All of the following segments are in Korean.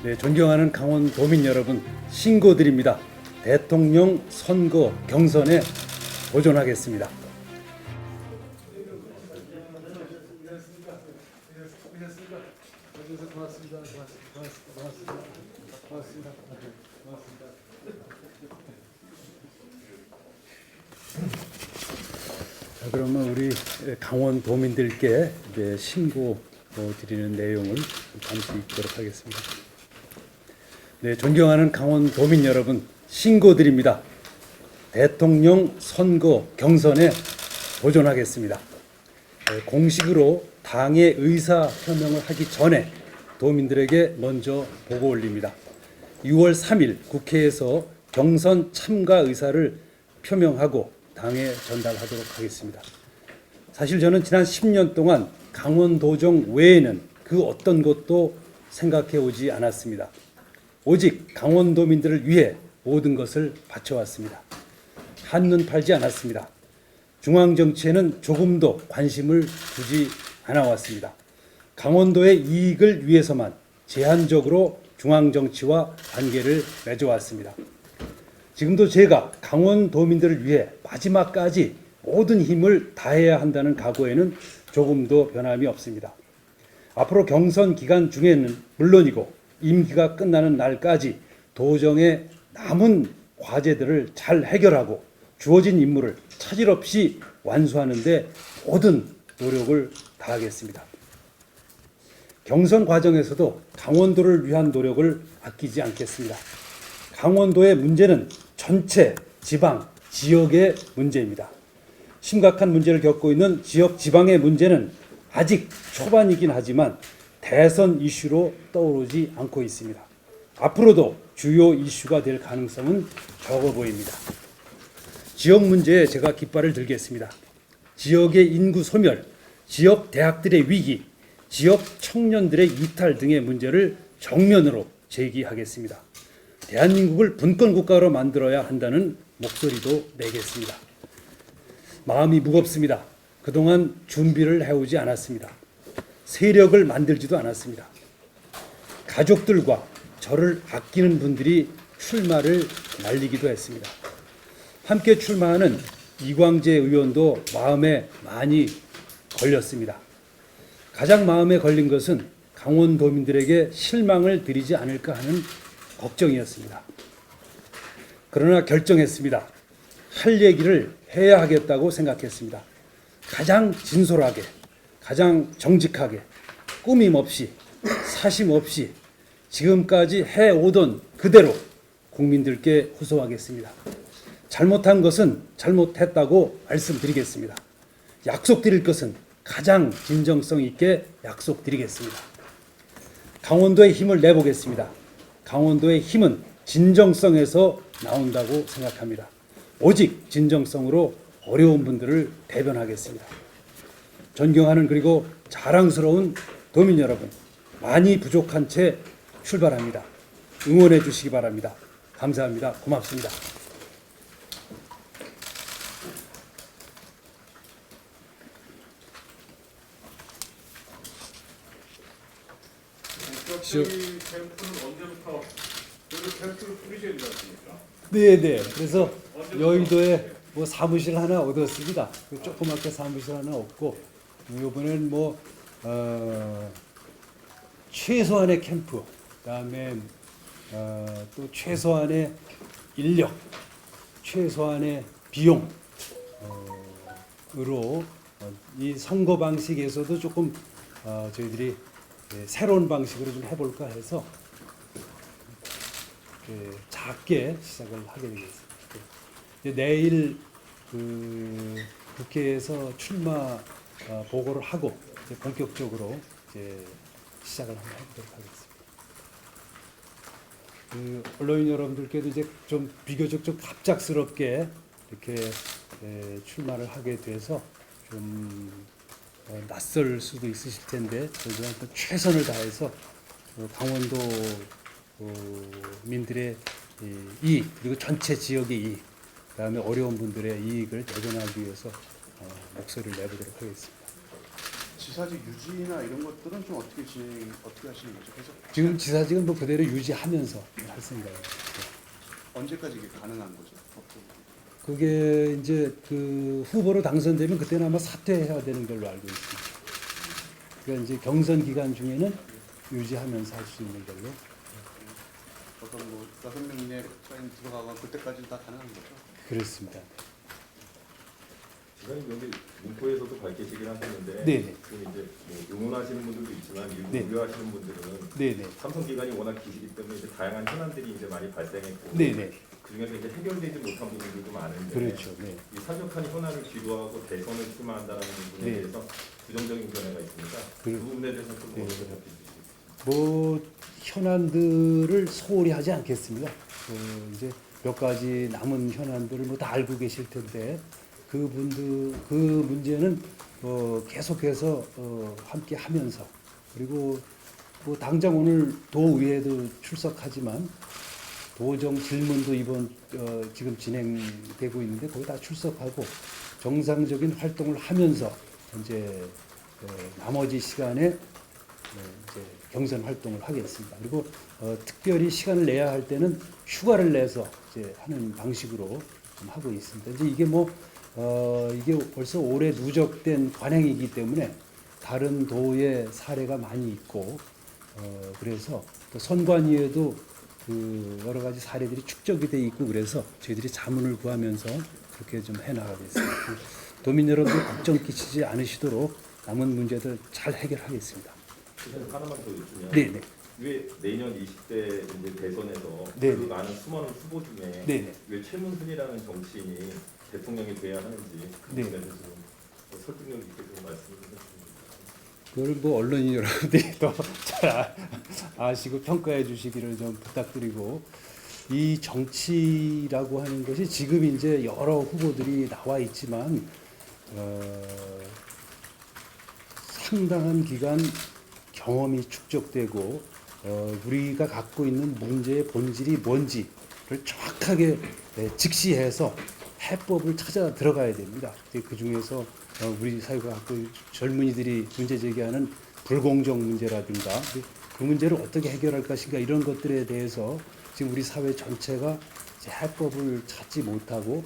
네, 존경하는 강원 도민 여러분, 신고드립니다. 대통령 선거 경선에 도전하겠습니다. 자, 그러면 우리 강원 도민들께 이제 신고 어, 드리는 내용을 잠시 읽도록 하겠습니다. 네, 존경하는 강원 도민 여러분, 신고드립니다. 대통령 선거 경선에 도전하겠습니다. 네, 공식으로 당의 의사 표명을 하기 전에 도민들에게 먼저 보고 올립니다. 6월 3일 국회에서 경선 참가 의사를 표명하고 당에 전달하도록 하겠습니다. 사실 저는 지난 10년 동안 강원도정 외에는 그 어떤 것도 생각해 오지 않았습니다. 오직 강원도민들을 위해 모든 것을 바쳐왔습니다. 한눈 팔지 않았습니다. 중앙 정치에는 조금도 관심을 두지 않아왔습니다. 강원도의 이익을 위해서만 제한적으로 중앙 정치와 관계를 맺어왔습니다. 지금도 제가 강원도민들을 위해 마지막까지 모든 힘을 다해야 한다는 각오에는 조금도 변함이 없습니다. 앞으로 경선 기간 중에는 물론이고 임기가 끝나는 날까지 도정의 남은 과제들을 잘 해결하고 주어진 임무를 차질 없이 완수하는데 모든 노력을 다하겠습니다. 경선 과정에서도 강원도를 위한 노력을 아끼지 않겠습니다. 강원도의 문제는 전체 지방, 지역의 문제입니다. 심각한 문제를 겪고 있는 지역 지방의 문제는 아직 초반이긴 하지만 대선 이슈로 떠오르지 않고 있습니다. 앞으로도 주요 이슈가 될 가능성은 적어 보입니다. 지역 문제에 제가 깃발을 들겠습니다. 지역의 인구 소멸, 지역 대학들의 위기, 지역 청년들의 이탈 등의 문제를 정면으로 제기하겠습니다. 대한민국을 분권 국가로 만들어야 한다는 목소리도 내겠습니다. 마음이 무겁습니다. 그동안 준비를 해오지 않았습니다. 세력을 만들지도 않았습니다. 가족들과 저를 아끼는 분들이 출마를 날리기도 했습니다. 함께 출마하는 이광재 의원도 마음에 많이 걸렸습니다. 가장 마음에 걸린 것은 강원도민들에게 실망을 드리지 않을까 하는 걱정이었습니다. 그러나 결정했습니다. 할 얘기를 해야 하겠다고 생각했습니다. 가장 진솔하게, 가장 정직하게, 꾸밈 없이, 사심 없이 지금까지 해오던 그대로 국민들께 호소하겠습니다. 잘못한 것은 잘못했다고 말씀드리겠습니다. 약속드릴 것은 가장 진정성 있게 약속드리겠습니다. 강원도의 힘을 내보겠습니다. 강원도의 힘은 진정성에서 나온다고 생각합니다. 오직 진정성으로 어려운 분들을 대변하겠습니다. 존경하는 그리고 자랑스러운 도민 여러분, 많이 부족한 채 출발합니다. 응원해 주시기 바랍니다. 감사합니다. 고맙습니다. 네, 네. 그래서 여의도에 뭐 사무실 하나 얻었습니다. 그 조그맣게 사무실 하나 얻고 이번엔 뭐 어, 최소한의 캠프, 그다음에 어, 또 최소한의 인력, 최소한의 비용 으로 어, 이 선거 방식에서도 조금 어, 저희들이 예, 새로운 방식으로 좀 해볼까 해서 그 작게 시작을 하게 되겠습니다. 이제 내일 그 국회에서 출마 어, 보고를 하고 이제 본격적으로 이제 시작을 한번 해보도록 하겠습니다. 그 언론인 여러분들께도 이제 좀 비교적 좀 갑작스럽게 이렇게 에, 출마를 하게 돼서 좀 어, 낯설 수도 있으실 텐데 저희들은 최선을 다해서 어, 강원도 어, 민들의 이 이익 그리고 전체 지역의 이익 그다음에 어려운 분들의 이익을 대변하기 위해서 어, 목소리를 내보도록 하겠습니다. 지사직 유지나 이런 것들은 좀 어떻게 진행 어떻게 하시는 거죠? 그래서 지금 지사직은 뭐 그대로 유지하면서 할 생각이에요. 언제까지 이게 가능한 거죠? 법적으로? 그게 이제 그 후보로 당선되면 그때는 아마 사퇴해야 되는 걸로 알고 있습니다. 그러니까 이제 경선 기간 중에는 유지하면서 할 수 있는 걸로 어떤 뭐 다섯 명 이내 사인 들어가고 그때까지 다 가능한 거죠? 그렇습니다. 지금 여기 문포에서도 밝히시긴 하셨는데 네네. 지금 이제 뭐 응원하시는 분들도 있지만 일부 네. 우려하시는 분들은 네네. 삼성 기간이 워낙 기시기 때문에 이제 다양한 현안들이 이제 많이 발생했고 네네. 그 중에서 이제 해결되지 못한 부분들도 많은데 그렇죠. 네. 이 산적한 현안을 기도하고 대선을 출마한다는 부분에 네. 대해서 부정적인 견해가 있습니다. 그 그- 부분에 대해서 좀 네. 어떻게 답해주시겠습니까? 뭐 현안들을 소홀히 하지 않겠습니다. 그 이제 몇 가지 남은 현안들을 뭐 다 알고 계실 텐데 그분들 그 문제는 어 계속해서 어 함께 하면서 그리고 뭐 당장 오늘 도의회도 출석하지만 도정 질문도 이번 어 지금 진행되고 있는데 거기 다 출석하고 정상적인 활동을 하면서 이제 어 나머지 시간에 네, 이제 경선 활동을 하겠습니다. 그리고 어, 특별히 시간을 내야 할 때는 휴가를 내서 이제 하는 방식으로 좀 하고 있습니다. 이제 이게 뭐 어, 이게 벌써 오래 누적된 관행이기 때문에 다른 도의 사례가 많이 있고 어, 그래서 또 선관위에도 그 여러 가지 사례들이 축적이 돼 있고 그래서 저희들이 자문을 구하면서 그렇게 좀 해나가겠습니다. 도민 여러분들 걱정 끼치지 않으시도록 남은 문제들 잘 해결하겠습니다. 하나만 더 여쭈면 네네. 왜 내년 20대 이제 대선에서 네. 그 많은 수많은 후보 중에 네네. 왜 최문순이라는 정치인이 대통령이 돼야 하는지 그 네. 부분에 대해서 좀 설득력 있게 좀 말씀해 주셨습니다. 그걸 뭐 언론인 여러분들이 더 잘 아시고 평가해 주시기를 좀 부탁드리고 이 정치라고 하는 것이 지금 이제 여러 후보들이 나와 있지만 어, 상당한 기간 경험이 축적되고 어, 우리가 갖고 있는 문제의 본질이 뭔지를 정확하게 예, 직시해서 해법을 찾아 들어가야 됩니다. 그 중에서 어, 우리 사회가 갖고 있는 젊은이들이 문제 제기하는 불공정 문제라든가 그 문제를 어떻게 해결할 것인가 이런 것들에 대해서 지금 우리 사회 전체가 해법을 찾지 못하고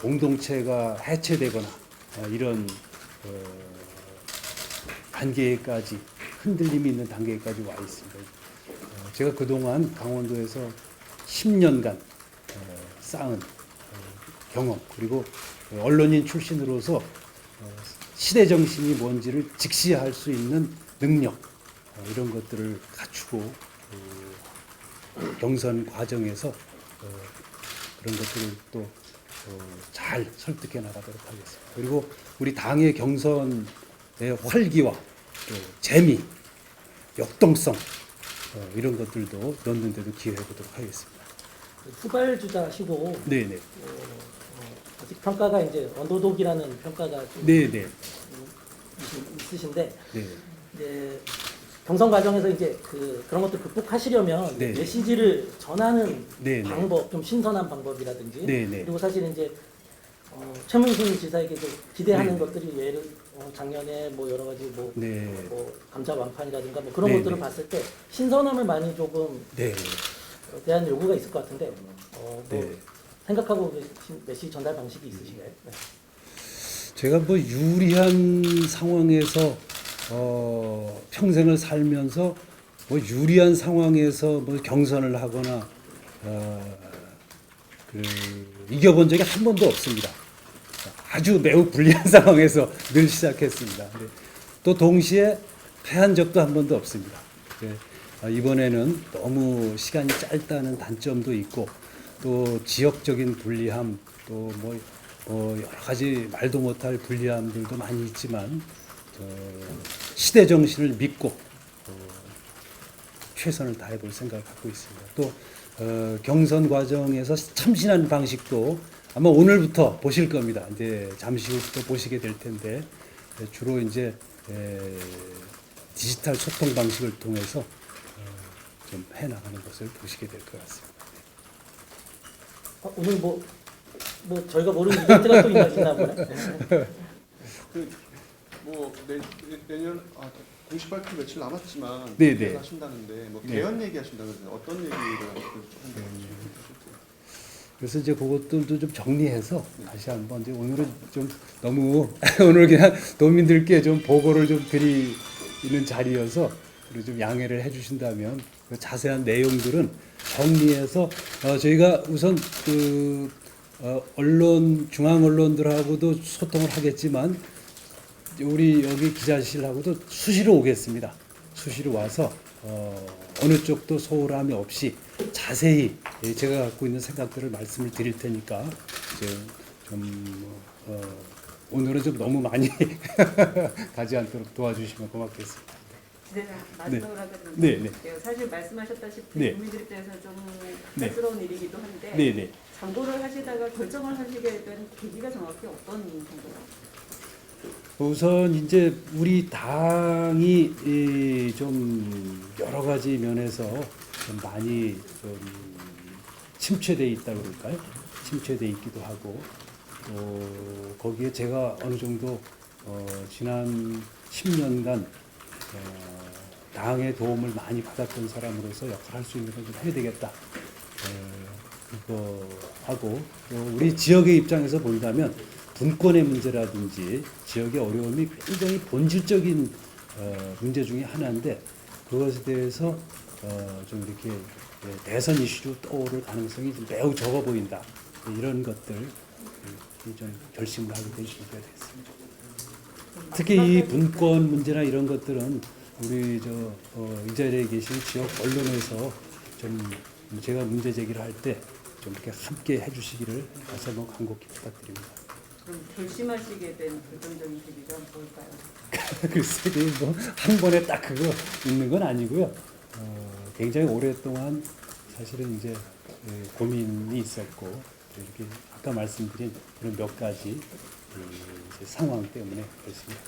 공동체가 해체되거나 어, 이런 어, 단계까지 흔들림이 있는 단계까지 와 있습니다. 어, 제가 그동안 강원도에서 10년간 어, 쌓은 어, 경험 그리고 언론인 출신으로서 어, 시대 정신이 뭔지를 직시할 수 있는 능력 어, 이런 것들을 갖추고 어, 경선 과정에서 어, 그런 것들을 또 잘 설득해 나가도록 하겠습니다. 그리고 우리 당의 경선의 활기와 또 재미, 역동성 어, 이런 것들도 넣는데도 기여해 보도록 하겠습니다. 후발주자시고 네네, 어, 어, 아직 평가가 이제 언더독이라는 평가가 좀 네네, 있- 있으신데 네, 이제 경선 과정에서 이제 그 그런 것들 극복하시려면 네. 메시지를 전하는 네, 네. 방법 좀 신선한 방법이라든지 네, 네. 그리고 사실 이제 어, 최문순 지사에게 좀 기대하는 네. 것들이 예를 어, 작년에 뭐 여러 가지 뭐, 네, 뭐 감자 완판이라든가 뭐 그런 네, 것들을 네. 봤을 때 신선함을 많이 조금 네, 어, 대한 요구가 있을 것 같은데 어, 뭐 네. 생각하고 계신 메시지 전달 방식이 있으신가요? 네. 제가 뭐 유리한 상황에서 어, 평생을 살면서 뭐 유리한 상황에서 뭐 경선을 하거나 어, 그 이겨본 적이 한 번도 없습니다. 아주 매우 불리한 상황에서 늘 시작했습니다. 근데 또 동시에 패한 적도 한 번도 없습니다. 네, 아, 이번에는 너무 시간이 짧다는 단점도 있고 또 지역적인 불리함 또뭐 여러 가지 말도 못할 불리함들도 많이 있지만 어, 시대 정신을 믿고 어, 최선을 다해 볼 생각을 갖고 있습니다. 또 어, 경선 과정에서 참신한 방식도 아마 오늘부터 보실 겁니다. 이제 잠시 후부터 보시게 될 텐데 에, 주로 이제 에, 디지털 소통 방식을 통해서 어, 좀 해나가는 것을 보시게 될 것 같습니다. 어, 오늘 뭐, 뭐 저희가 모르는 이벤트가 또 있나 있나 보네. 네. 뭐 내, 내년 아, 공식 발표 며칠 남았지만 네, 네. 하신다는데 뭐 네. 개헌 얘기하신다는데 어떤 얘기를 조금 그래서 이제 그것들도 좀 정리해서 다시 한번 이제 오늘은 좀 너무 오늘 그냥 도민들께 좀 보고를 좀 드리는 자리여서 그리고 좀 양해를 해주신다면 그 자세한 내용들은 정리해서 어, 저희가 우선 그 어, 언론 중앙 언론들하고도 소통을 하겠지만 우리 여기 기자실하고도 수시로 오겠습니다. 수시로 와서 어, 어느 쪽도 소홀함이 없이 자세히 예, 제가 갖고 있는 생각들을 말씀을 드릴 테니까 이제 좀 어, 오늘은 좀 너무 많이 가지 않도록 도와주시면 고맙겠습니다. 네, 마지막으로 하게 되면 네, 네. 네, 사실 말씀하셨다시피 네. 국민들 입장에서 좀 네. 쑥스러운 일이기도 한데 네, 네. 장고를 하시다가 결정을 하시게 된 계기가 정확히 어떤 정도요? 우선 이제 우리 당이 이, 좀 여러 가지 면에서 좀 많이 좀 침체돼 있다 그럴까요? 침체돼 있기도 하고 또 거기에 제가 어느 정도 어, 지난 10년간 어, 당의 도움을 많이 받았던 사람으로서 역할할 수 있는 걸 좀 해야 되겠다. 어, 그거 하고 또 우리 지역의 입장에서 본다면 분권의 문제라든지 지역의 어려움이 굉장히 본질적인 어, 문제 중에 하나인데 그것에 대해서 어, 좀 이렇게 예, 대선 이슈로 떠오를 가능성이 좀 매우 적어 보인다. 이런 것들 이좀 결심을 하게 된 시기가 됐습니다. 특히 이 분권 문제나 이런 것들은 우리 저 어, 이 자리에 계신 지역 언론에서 좀 제가 문제 제기를 할 때 좀 이렇게 함께 해주시기를 다시 한번 간곡히 부탁드립니다. 그럼 결심하시게 된 결정적인 계기가 뭘까요? 글쎄, 뭐한 번에 딱 그거 있는 건 아니고요. 어, 굉장히 오랫동안 사실은 이제 예, 고민이 있었고 또 이렇게 아까 말씀드린 그런 몇 가지 그 이제 상황 때문에 그렇습니다.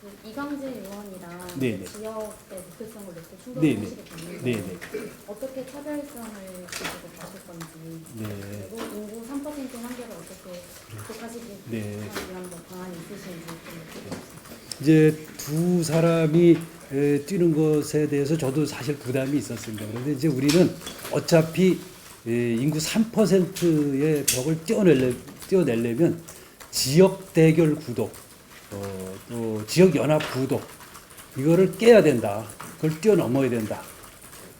그 이광재 의원이랑 네네. 지역의 대표성을 놓고 네네. 충돌을 하시게 됐는데 네네. 어떻게 차별성을 가지고 가실 건지 네. 그리고 인구 3% 한계를 어떻게 극복하시기 네. 위한 뭐 방안이 있으신지 좀 여쭤보겠습니다. 이제 두 사람이 에, 뛰는 것에 대해서 저도 사실 부담이 있었습니다. 그런데 이제 우리는 어차피 에, 인구 3%의 벽을 뛰어내려, 뛰어내려면 지역 대결 구도, 어, 또 지역 연합 구도 이거를 깨야 된다. 그걸 뛰어넘어야 된다.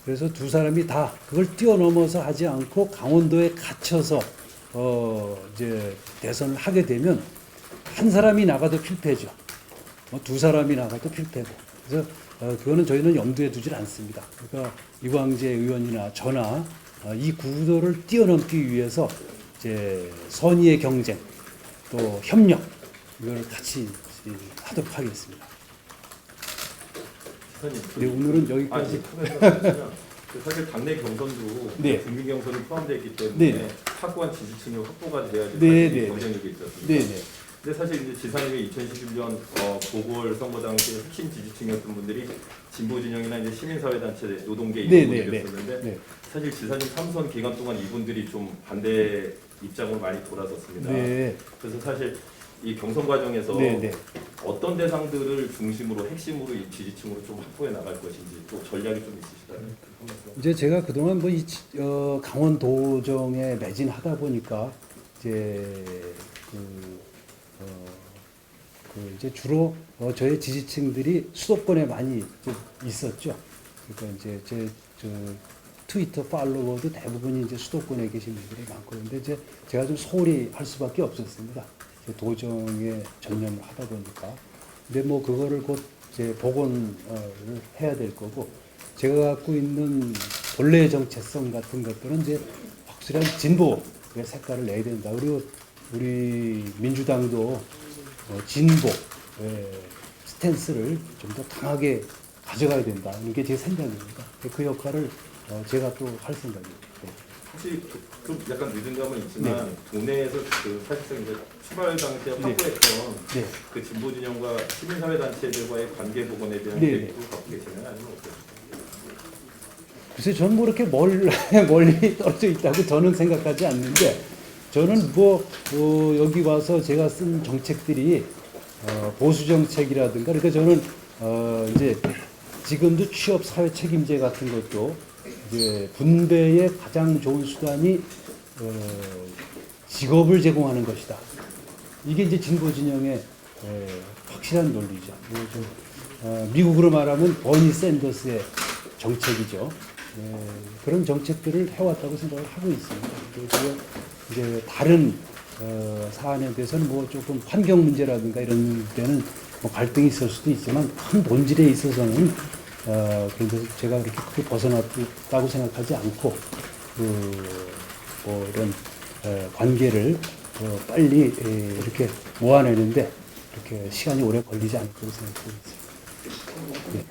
그래서 두 사람이 다 그걸 뛰어넘어서 하지 않고 강원도에 갇혀서 어 이제 대선을 하게 되면 한 사람이 나가도 필패죠. 뭐두 사람이 나가도 필패고. 그래서 어, 그거는 저희는 염두에 두질 않습니다. 그러니까 이광재 의원이나 저나 어, 이 구도를 뛰어넘기 위해서 이제 선의의 경쟁 또 협력 이걸 같이 하도록 하겠습니다. 네, 오늘은 여기까지. 아직 하면서 그 사실 당내 경선도 네. 국민 경선이 포함되어 있기 때문에 네. 확고한 지지층이 확보가 돼야지 네, 사실 네, 경쟁력이 있었습니다. 네 네. 근데 사실 이제 지사님이 2011년 어, 보궐 선거 당시 핵심 지지층이었던 분들이 진보 진영이나 이제 시민사회단체 노동계 네, 이런 네, 분들이었었는데 네. 사실 지사님 삼선 기간 동안 이분들이 좀 반대 입장으로 많이 돌아섰습니다. 네. 그래서 사실 이 경선 과정에서 네, 네. 어떤 대상들을 중심으로 핵심으로 이 지지층으로 좀 확보해 나갈 것인지 또 전략이 좀 있으시다면. 이제 제가 그동안 뭐 이, 어, 강원도정에 매진하다 보니까 이제 그, 어, 그 이제 주로 어, 저의 지지층들이 수도권에 많이 좀 있었죠. 그러니까 이제 제 저 트위터 팔로워도 대부분이 이제 수도권에 계신 분들이 많고 그런데 이제 제가 좀 소홀히 할 수밖에 없었습니다. 이제 도정에 전념을 하다 보니까. 근데 뭐 그거를 곧 이제 복원을 해야 될 거고 제가 갖고 있는 본래 정체성 같은 것들은 이제 확실한 진보의 색깔을 내야 된다. 그리고 우리 민주당도 어, 진보의 스탠스를 좀 더 강하게 가져가야 된다. 이게 제 생각입니다. 그 역할을 어, 제가 또 할 생각입니다. 네. 혹시 그- 좀 약간 늦은 감은 있지만 도내에서 그 사실상 이제 출발 당시에 확보했던 네. 그 진보 진영과 시민사회 단체들과의 관계 복원에 대한 네, 계획도 갖고 계시나요? 아니면 어떠세요? 글쎄 저는 뭐 이렇게 멀, 멀리 떨어져 있다고 저는 생각하지 않는데 저는 뭐 어, 여기 와서 제가 쓴 정책들이 어, 보수 정책이라든가 그러니까 저는 어, 이제 지금도 취업 사회 책임제 같은 것도 이제 분배의 가장 좋은 수단이 어, 직업을 제공하는 것이다. 이게 이제 진보 진영의 에, 확실한 논리죠. 뭐 좀, 어, 미국으로 말하면 버니 샌더스의 정책이죠. 에, 그런 정책들을 해왔다고 생각을 하고 있습니다. 그리고 이제 다른 어, 사안에 대해서는 뭐 조금 환경 문제라든가 이런 데는 뭐 갈등이 있을 수도 있지만 큰 본질에 있어서는 어, 그래서 제가 그렇게 크게 벗어났다고 생각하지 않고 그 뭐 이런 에, 관계를 어, 빨리 에, 이렇게 모아내는데 이렇게 시간이 오래 걸리지 거라고 생각하고 있습니다. 네.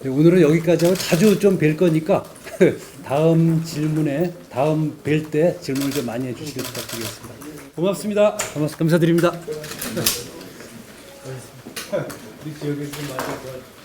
네, 오늘은 여기까지 하고 자주 좀 뵐 거니까 다음 질문에 다음 뵐 때 질문을 좀 많이 해주시길 부탁드리겠습니다. 고맙습니다. 고맙, 감사드립니다. 우리 지역에서 많이